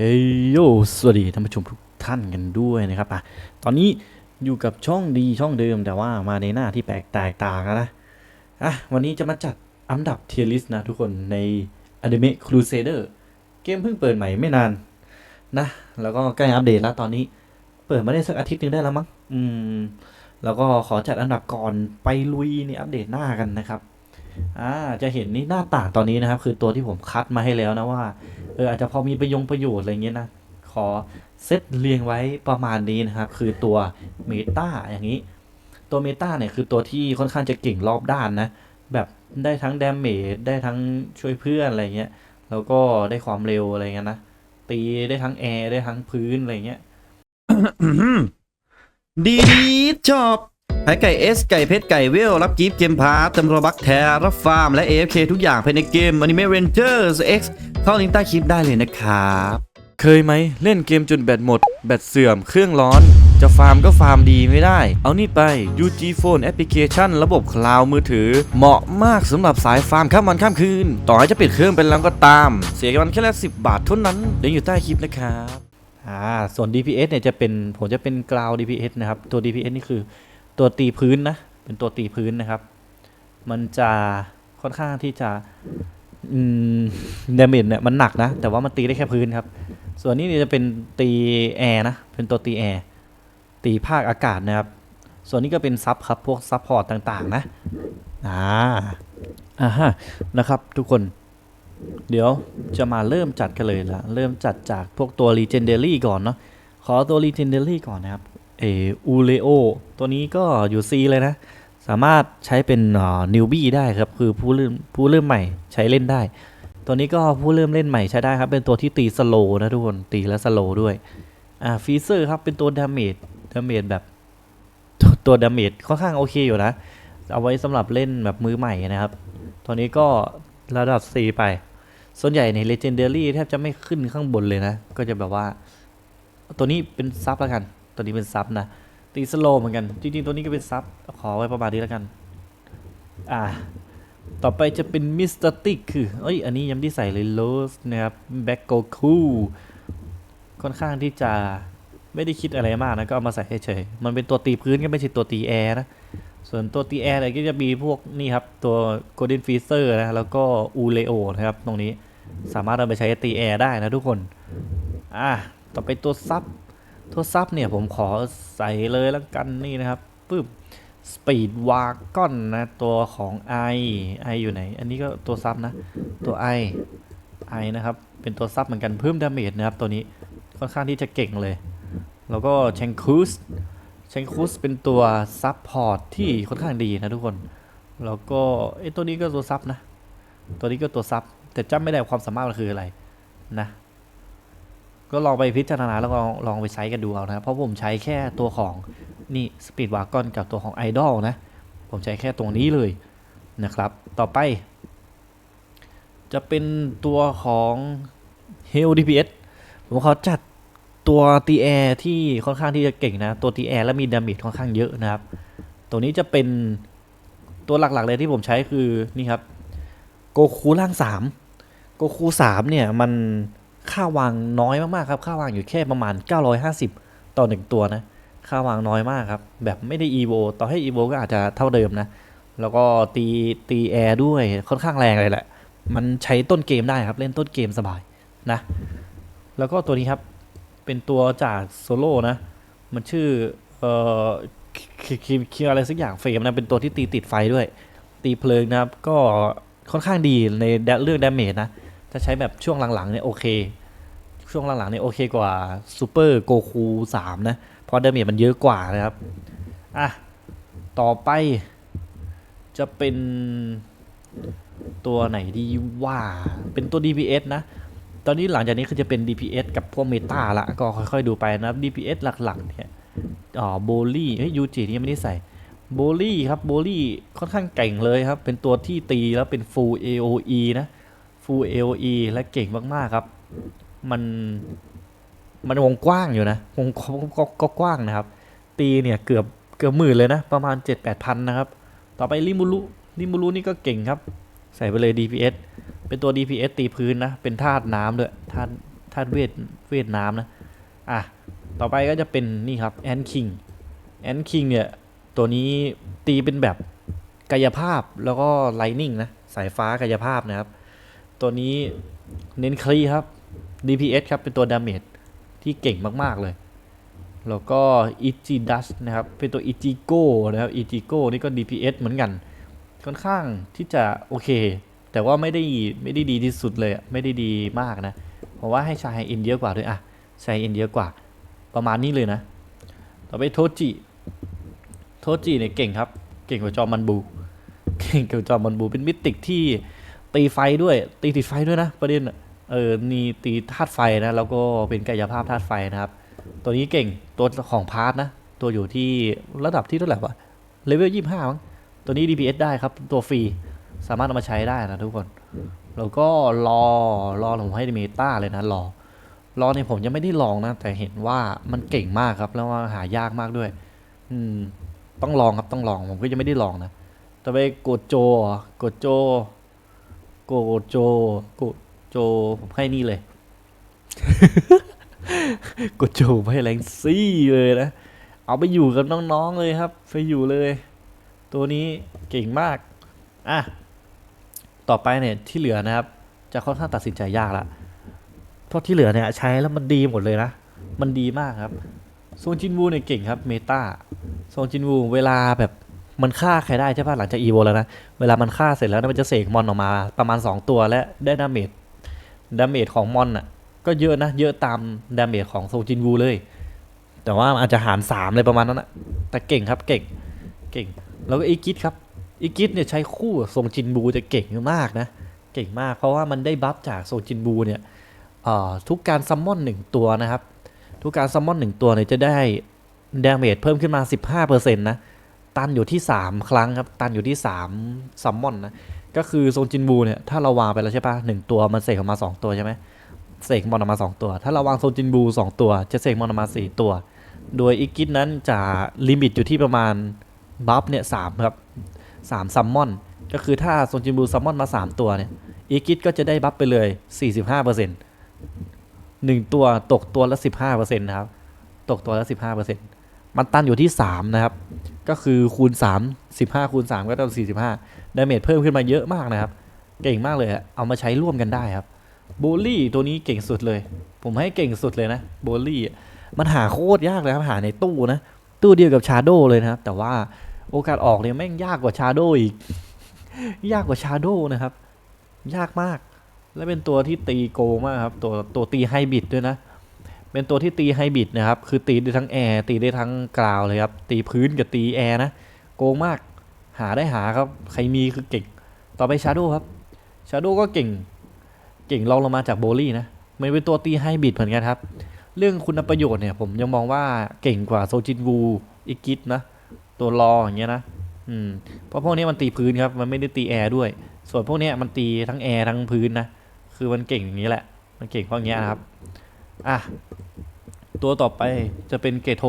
เฮ้ยโยสวัสดีท่านผู้ชมทุกท่านกันด้วยนะครับอะตอนนี้อยู่กับช่องดีช่องเดิมแต่ว่ามาในหน้าที่แปลกแตกต่างกันนะอะวันนี้จะมาจัดอันดับเทียร์ลิสต์นะทุกคนใน Anime Crusader เกมเพิ่งเปิดใหม่ไม่นานนะ แล้วก็ใกล้อัปเดตแล้วตอนนี้ เปิดมาได้สักอาทิตย์หนึงได้แล้วมั้ง อืม แล้วก็ขอจัดอันดับก่อนไปลุยในอัปเดตหน้ากันนะครับ อ่าจะเห็นนี่หน้าต่างตอนนี้นะครับ คือตัวที่ผมคัดมาให้แล้วนะว่าเอออาจจะพอมีประโยงประโยชน์อะไรเงี้ยนะขอเซตเรียงไว้ประมาณนี้นะครับ คือตัวเมตาอย่างนี้ ตัวเมตาเนี่ยคือตัวที่ค่อนข้างจะเก่งรอบด้านนะ แบบได้ทั้งดาเมจได้ทั้งช่วยเพื่อนอะไรเงี้ยแล้วก็ได้ความเร็วอะไรเงี้ยนะตีได้ทั้งแอร์ได้ทั้งพื้นอะไรเงี้ยดีดีชอบ ขายไก่เอสไก่เพชรไก่เวล รับกิฟต์เกมพาร์ตเติมโรบักแทร์รับฟาร์ม และ AFK ทุกอย่างภายในเกม Anime Rangers X เข้าลิงก์ใต้คลิปได้เลยนะครับ เคยไหมเล่นเกมจนแบตหมด แบตเสื่อมเครื่องร้อน จะฟาร์มก็ฟาร์มดีไม่ได้ เอานี่ไป UG Phone Application ระบบคลาวด์มือถือ เหมาะมากสำหรับสายฟาร์มข้ามวันข้ามคืน ต่อให้จะปิดเครื่องเป็นแล้วก็ตาม เสียกันแค่ละ10 บาทเท่านั้นเดี๋ยวอยู่ใต้คลิปนะครับอ่าส่วน DPS เนี่ยจะเป็นผมจะเป็นกราว DPS นะครับตัว DPS นี่คือ ตัวตีพื้นนะ เป็นตัวตีพื้นนะครับ มันจะค่อนข้างที่จะอืมดเมจเนี่ยมันหนักนะ แต่ว่ามันตีได้แค่พื้นครับ ส่วนนี้จะเป็นตีแอร์นะ เป็นตัวตีแอร์ ตีภาคอากาศนะครับ ส่วนนี้ก็เป็นซับครับ พวกซับพอร์ตต่างๆ นะ อ่า อ่าฮะ นะครับทุกคน เดี๋ยวจะมาเริ่มจัดกันเลยละ เริ่มจัดจากพวกตัว Legendary ก่อนเนาะ ขอตัว Legendary ก่อนนะครับ เออูเลโอตัวนี้ก็อยู่ C เลยนะ สามารถใช้เป็นนิวบี้ได้ครับ คือผู้เริ่มผู้เริ่มใหม่ใช้เล่นได้ ตัวนี้ก็ผู้เริ่มเล่นใหม่ใช้ได้ครับ เป็นตัวที่ตีสโลนะทุกคน ตีแล้วสโลด้วย อ่าฟีเซอร์ครับเป็นตัวดาเมจดาเมจแบบตัวตัวดาเมจค่อนข้างโอเคอยู่นะ เอาไว้สำหรับเล่นแบบมือใหม่นะครับ ตัวนี้ก็ระดับ C ไป ส่วนใหญ่ใน Legendary แทบจะไม่ขึ้นข้างบนเลยนะ ก็จะแบบว่า ตัวนี้เป็นซับแล้วกัน ตัวนี้เป็นซับนะ ตีสโลว์เหมือนกัน จริงๆ ตัวนี้ก็เป็นซับ ขอไว้ประมาณนี้แล้วกัน อ่า ต่อไปจะเป็นมิสเตอร์ติกคือ เอ้ย อันนี้ยังไม่ใส่เลยโลสนะครับ แบ็กโกคูค่อนข้างที่จะไม่ได้คิดอะไรมากนะ ก็เอามาใส่เฉยๆ มันเป็นตัวตีพื้นก็ไม่ใช่ตัวตีแอร์นะ ส่วนตัวตีแอร์เนี่ยก็จะมีพวกนี่ครับ ตัว Golden Freezer นะ แล้วก็อูเลโอนะครับ ตรงนี้สามารถเอาไปใช้ตีแอร์ได้นะทุกคน อะ ต่อไปตัวซับ ตัวซับเนี่ยผมขอใส่เลยแล้วกันนี่นะครับปึ๊บ Speed w a g o n นะ ตัวของ i i อยู่ไหน อันนี้ก็ตัวซับนะ ตัว i i นะครับ เป็นตัวซับเหมือนกันเพิ่มดาเมจนะครับ ตัวนี้ค่อนข้างที่จะเก่งเลย แล้วก็ c h a n k u s c h a n k u s เป็นตัวซับพอร์ตที่ค่อนข้างดีนะทุกคน แล้วก็ไอตัวนี้ก็ตัวซับนะ ตัวนี้ก็ตัวซับแต่จำไม่ได้ความสามารถมันคืออะไรนะ ก็ลองไปพิจารณาแล้วลองลองไปใช้กันดูเอานะเพราะผมใช้แค่ตัวของนี่สปีดวากอนกับตัวของไอดอลนะ ผมใช้แค่ตรงนี้เลยนะครับ ต่อไป จะเป็นตัวของ h e l DPS ผมขอจัดตัวตีแอร์ที่ค่อนข้างที่จะเก่งนะ ตัวตีแอร์และมีดาเมจค่อนข้างเยอะนะครับ ตัวนี้จะเป็นตัวหลักๆเลยที่ผมใช้คือนี่ครับโกคูล่างสามโกคูสามเนี่ยมัน ค่าวางน้อยมากๆครับ ค่าวางอยู่แค่ประมาณ 950 ต่อหนึ่งตัวนะ ค่าวางน้อยมากครับ แบบไม่ได้ EVO ต่อให้ EVO ก็อาจจะเท่าเดิมนะ แล้วก็ตีตีแอร์ด้วยค่อนข้างแรงเลยแหละ มันใช้ต้นเกมได้ครับ เล่นต้นเกมสบายนะ แล้วก็ตัวนี้ครับ เป็นตัวจากโซโล่นะ มันชื่อ เอ่อคิคิคิอะไรสักอย่างเฟรมนะ เป็นตัวที่ตีติดไฟด้วย ตีเพลิงนะครับ ก็ค่อนข้างดีในเรื่องดาเมจนะ ถ้าใช้แบบช่วงหลังๆเนี่ยโอเค ช่วงหลังๆเนี่ยโอเคกว่าซูเปอร์โกคูสามนะ เพราะดเมจมันเยอะกว่านะครับ อะ ต่อไปจะเป็นตัวไหนดีว่าเป็นตัว DPS นะ ตอนนี้หลังจากนี้คือจะเป็น DPS กับพวกเมตาละก็ค่อยๆดูไปนะครับ DPS หลักๆเนี่ยอ๋อโบลี่เฮ้ยยูจินี่ยไม่ได้ใส่โบลี่ครับโบลี่ค่อนข้างเก่งเลยครับ เป็นตัวที่ตีแล้วเป็น full AOE นะ full AOE และเก่งมากๆครับ มันมันวงกว้างอยู่นะ วงก็กว้างนะครับ ตีเนี่ยเกือบเกือบหมื่นเลยนะ ประมาณ 7 8พันนะครับ ต่อไปริมูรุริมูรุนี่ก็เก่งครับ ใส่ไปเลย DPS เป็นตัว DPS ตีพื้นนะ เป็นธาตุน้ำด้วยธาตุธาตุเวทเวทน้ำนะ อะ ต่อไปก็จะเป็นนี่ครับแอนคิงแอนคิงเนี่ย ตัวนี้ตีเป็นแบบกายภาพแล้วก็ไลนิ่งนะ สายฟ้ากายภาพนะครับ ตัวนี้เน้นคลีครับ DPS ครับ เป็นตัวดาเมจที่เก่งมาก ๆ เลย แล้วก็อิจิดัสนะครับ เป็นตัวอิจิโก้นะครับอิจิโก้นี่ก็ DPS เหมือนกัน ค่อนข้างที่จะโอเค แต่ว่าไม่ได้ไม่ได้ดีที่สุดเลย ไม่ได้ดีมากนะ เพราะว่าให้ชายอินเยอะกว่าด้วยอะชายอินเยอะกว่า ประมาณนี้เลยนะ ต่อไปโทจิ โทจิเนี่ยเก่งครับ เก่งกว่าจอมันบู เก่งกว่าจอมันบู เป็นมิติกที่ ตีไฟด้วย ตีติดไฟด้วยนะประเด็นเออนี่ตีธาตุไฟนะ แล้วก็เป็นกายภาพธาตุไฟนะครับ ตัวนี้เก่งตัวของพาร์ทนะ ตัวอยู่ที่ระดับที่เท่าไหร่วะเลเวลยี่ห้ามั้งตัวนี้ DPS ได้ครับ ตัวฟรีสามารถเอามาใช้ได้นะทุกคน แล้วก็รอรอผมให้เมตาเลยนะรอรอเนี่ยผมยังไม่ได้ลองนะ แต่เห็นว่ามันเก่งมากครับ แล้วว่าหายากมากด้วย อืม ต้องลองครับต้องลองผมก็ยังไม่ได้ลองนะต่อไปโกดโจโกดโจ โกดโจโกดโจผมให้นี่เลย โกดโจผมให้แรงซี่เลยนะ เอาไปอยู่กับน้องๆเลยครับ ไปอยู่เลย ตัวนี้เก่งมาก อะ ต่อไปเนี่ยที่เหลือนะครับ จะค่อนข้างตัดสินใจยากละเพราะที่เหลือเนี่ยใช้แล้วมันดีหมดเลยนะ มันดีมากครับ โซนจินวูเนี่ยเก่งครับ เมตาโซนจินวูเวลาแบบ มันฆ่าใครได้ใช่ป่ะหลังจากอีโวแล้วนะ เวลามันฆ่าเสร็จแล้วนะมันจะเสกมอนออกมาประมาณ 2 ตัวและได้ดาเมจดาเมจของมอนอะ ก็เยอะนะ เยอะตามดาเมจของโซจินวูเลย แต่ว่าอาจจะหาร3เลยประมาณนั้นนะแต่เก่งครับเก่งเก่ง แล้วก็อีกิทครับอีกิทเนี่ยใช้คู่กับทรงจินบูจะเก่งมากนะเก่งมากเพราะว่ามันได้บัฟจากทรงจินบูเนี่ยทุกการซัมมอนหนึ่งตัวนะครับ ทุกการซัมมอนหนึ่งตัวเนี่ยจะได้ดาเมจเพิ่มขึ้นมา 15%นะ ตันอยู่ที่ 3 ครั้งครับ ตันอยู่ที่3ซัมมอนนะ ก็คือทรงจินบูเนี่ย ถ้าเราวางไปแล้วใช่ปะหนึ่งตัวมันเสกออกมา 2 ตัวใช่ไหมเสกมอนออกมา 2 ตัว ถ้าเราวางโซนจินบู 2 ตัว จะเสกมอนออกมา 4 ตัว โดยอีกิทนั้นจะลิมิตอยู่ที่ประมาณบัฟเนี่ยสามครับสามซัมมอน ก็คือถ้าโซนจินบูซัมมอนมา 3 ตัวเนี่ยอีกิทก็จะได้บัฟไปเลย 45%หนึ่งตัวตกตัวละ 15%นะครับ ตกตัวละ 15% มันตันอยู่ที่ 3 นะครับ ก็คือคูณ 3 15 คูณ 3 ก็ต้อง45ดาเมจเพิ่มขึ้นมาเยอะมากนะครับ เก่งมากเลยเอามาใช้ร่วมกันได้ครับโบลี่ตัวนี้เก่งสุดเลย ผมให้เก่งสุดเลยนะโบลี่มันหาโคตรยากเลยครับหาในตู้นะ ตู้เดียวกับชาโดเลยนะครับ แต่ว่าโอกาสออกเนี่ยแม่งยากกว่าชาโดอีก ยากกว่าชาโดนะครับ ยากมาก และเป็นตัวที่ตีโกมากครับ ตัวตัวตีไฮบิดด้วยนะ เป็นตัวที่ตีไฮบิดนะครับ คือตีได้ทั้งแอร์ตีได้ทั้งกราวเลยครับ ตีพื้นกับตีแอร์นะ โกงมาก หาได้หาครับ ใครมีคือเก่ง ต่อไปชาโดครับ ชาโดก็เก่ง เก่งรองลงมาจากโบลี่นะ มันเป็นตัวตีไฮบิดเหมือนกันครับ เรื่องคุณประโยชน์เนี่ยผมยังมองว่าเก่งกว่าโซจินวูอิกิตนะ ตัวรออย่างเงี้ยนะ อืม เพราะพวกนี้มันตีพื้นครับ มันไม่ได้ตีแอร์ด้วย ส่วนพวกนี้มันตีทั้งแอร์ทั้งพื้นนะ คือมันเก่งอย่างนี้แหละ มันเก่งพราะอย่างเงี้นะครับ อะตัวต่อไปจะเป็นเกโท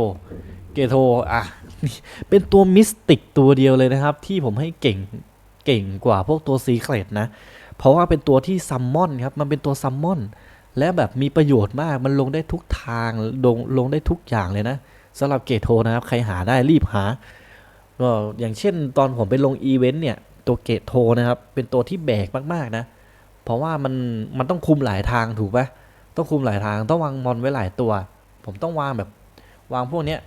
เกโทอะนี่เป็นตัวมิสติกตัวเดียวเลยนะครับ ที่ผมให้เก่งเก่งกว่าพวกตัวซีเครตนะ เพราะว่าเป็นตัวที่ซัมมอนครับ มันเป็นตัวซัมมอน และแบบมีประโยชน์มากมันลงได้ทุกทางลงลงได้ทุกอย่างเลยนะสำหรับเกโทนะครับ ใครหาได้รีบหาก็อย่างเช่นตอนผมไปลงอีเวนต์เนี่ย ตัวเกโทนะครับ เป็นตัวที่แบกมาก ๆ นะ เพราะว่ามันมันต้องคุมหลายทางถูกปะ ต้องคุมหลายทางต้องวางมอนไว้หลายตัว ผมต้องวางแบบวางพวกเนี้ย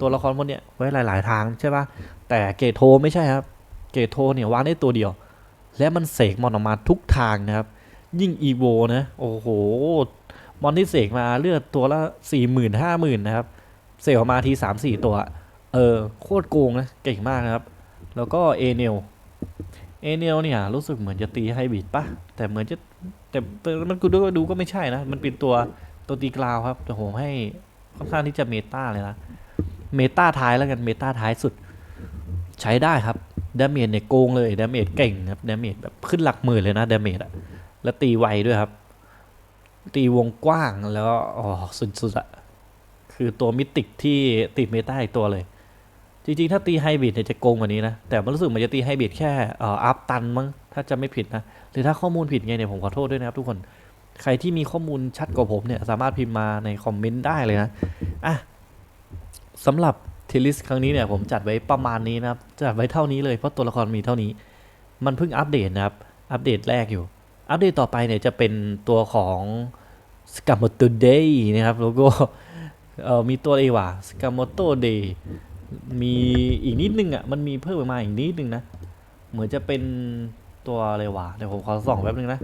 ตัวละครพวกเนี้ยไว้หลาย ๆ ทางใช่ปะแต่เกตโทไม่ใช่ครับ เกตโทเนี่ยวางได้ตัวเดียว และมันเสกมอนออกมาทุกทางนะครับ ยิ่งอีโวนะโอ้โหมอนที่เสกมาเลือดตัวละสี่หมื่นห้าหมื่นนะครับเสกออกมาทีสามสี่ตัว เออโคตรโกงนะเก่งมากนะครับ แล้วก็เอเนล เอเนียลเนี่ยรู้สึกเหมือนจะตีไฮบริดปะแต่เหมือนจะแต่แต่มันกูดูดูก็ไม่ใช่นะ มันเป็นตัวตัวตีกราวครับแต่ผมให้ค่อนข้างที่จะเมตาเลยนะเมตาท้ายแล้วกันเมตาท้ายสุดใช้ได้ครับดาเมจเนี่ยโกงเลยดาเมจเก่งครับดาเมจแบบขึ้นหลักหมื่นเลยนะดาเมจอะแล้วตีไวด้วยครับ ตีวงกว้างแล้วอ๋อสุดๆอะคือตัวมิติกที่ติดเมตาอีกตัวเลย จริงๆ ถ้าตีไฮบริดเนี่ยจะโกงกว่านี้นะ แต่มันรู้สึกมันจะตีไฮบริดแค่อัพตันมั้ง ถ้าจะไม่ผิดนะ หรือถ้าข้อมูลผิดไงเนี่ยผมขอโทษด้วยนะครับทุกคน ใครที่มีข้อมูลชัดกว่าผมเนี่ยสามารถพิมพ์มาในคอมเมนต์ได้เลยนะ อะสำหรับเทลิสครั้งนี้เนี่ยผมจัดไว้ประมาณนี้นะครับ จัดไว้เท่านี้เลยเพราะตัวละครมีเท่านี้ มันเพิ่งอัปเดตนะครับ อัปเดตแรกอยู่ อัปเดตต่อไปเนี่ยจะเป็นตัวของสกาม o โตเดย์นะครับแล้วก็เอ่อมีตัวอะไรวะสกามโตเดย์ มีอีกนิดนึงอะมันมีเพิ่มมาอีกนิดนึงนะ เหมือนจะเป็นตัวอะไรวะเดี๋ยวผมขอส่องแป๊บนึงนะ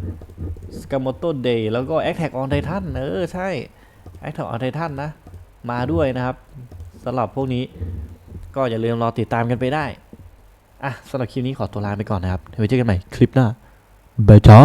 สกามโตเดย์แล้วก็ a t t a c k on Titan เออ ใช่ a t t a c k on Titan นนะ มาด้วยนะครับสำหรับพวกนี้ก็อย่าลืมรอติดตามกันไปได้ อะสำหรับคลิปนี้ขอตัวลาไปก่อนนะครับเดี๋ยวไว้เจอกันใหม่คลิปหน้าบายจ้า